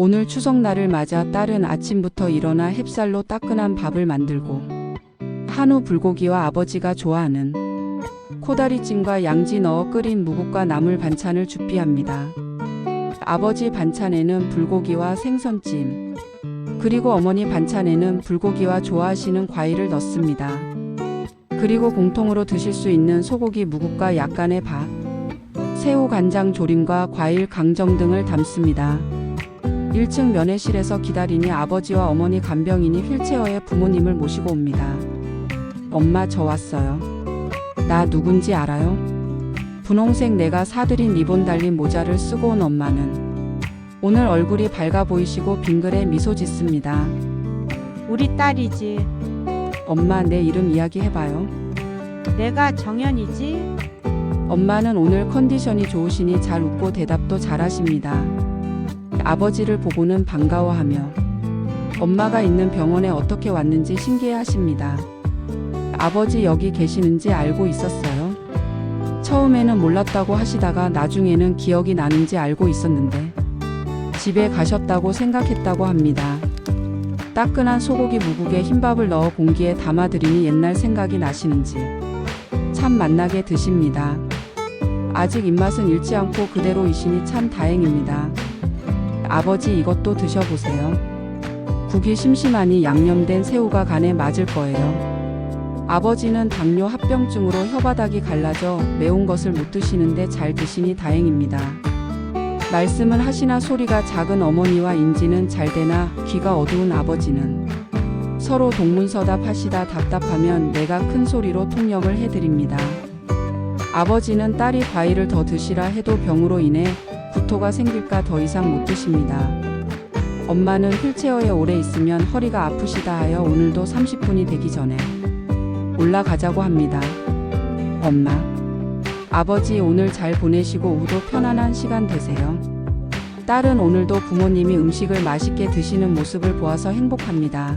오늘 추석날을 맞아 딸은 아침부터 일어나 햅쌀로 따끈한 밥을 만들고 한우 불고기와 아버지가 좋아하는 코다리찜과 양지 넣어 끓인 무국과 나물 반찬을 준비합니다. 아버지 반찬에는 불고기와 생선찜, 그리고 어머니 반찬에는 불고기와 좋아하시는 과일을 넣습니다. 그리고 공통으로 드실 수 있는 소고기 무국과 약간의 밥, 새우 간장 조림과 과일 강정 등을 담습니다. 1층 면회실에서 기다리니 아버지와 어머니 간병인이 휠체어에 부모님을 모시고 옵니다. 엄마 저 왔어요. 나 누군지 알아요? 분홍색 내가 사드린 리본 달린 모자를 쓰고 온 엄마는 오늘 얼굴이 밝아 보이시고 빙글에 미소 짓습니다. 우리 딸이지. 엄마 내 이름 이야기해봐요. 내가 정연이지. 엄마는 오늘 컨디션이 좋으시니 잘 웃고 대답도 잘하십니다. 아버지를 보고는 반가워하며 엄마가 있는 병원에 어떻게 왔는지 신기해하십니다. 아버지 여기 계시는지 알고 있었어요. 처음에는 몰랐다고 하시다가 나중에는 기억이 나는지 알고 있었는데 집에 가셨다고 생각했다고 합니다. 따끈한 소고기 무국에 흰밥을 넣어 공기에 담아드리니 옛날 생각이 나시는지 참 맛나게 드십니다. 아직 입맛은 잃지 않고 그대로이시니 참 다행입니다. 아버지 이것도 드셔보세요. 국이 심심하니 양념된 새우가 간에 맞을 거예요. 아버지는 당뇨 합병증으로 혀바닥이 갈라져 매운 것을 못 드시는데 잘 드시니 다행입니다. 말씀을 하시나 소리가 작은 어머니와 인지는 잘 되나 귀가 어두운 아버지는 서로 동문서답 하시다 답답하면 내가 큰 소리로 통역을 해드립니다. 아버지는 딸이 과일을 더 드시라 해도 병으로 인해 구토가 생길까 더 이상 못 드십니다. 엄마는 휠체어에 오래 있으면 허리가 아프시다 하여 오늘도 30분이 되기 전에 올라가자고 합니다. 엄마. 아버지 오늘 잘 보내시고 오후도 편안한 시간 되세요. 딸은 오늘도 부모님이 음식을 맛있게 드시는 모습을 보아서 행복합니다.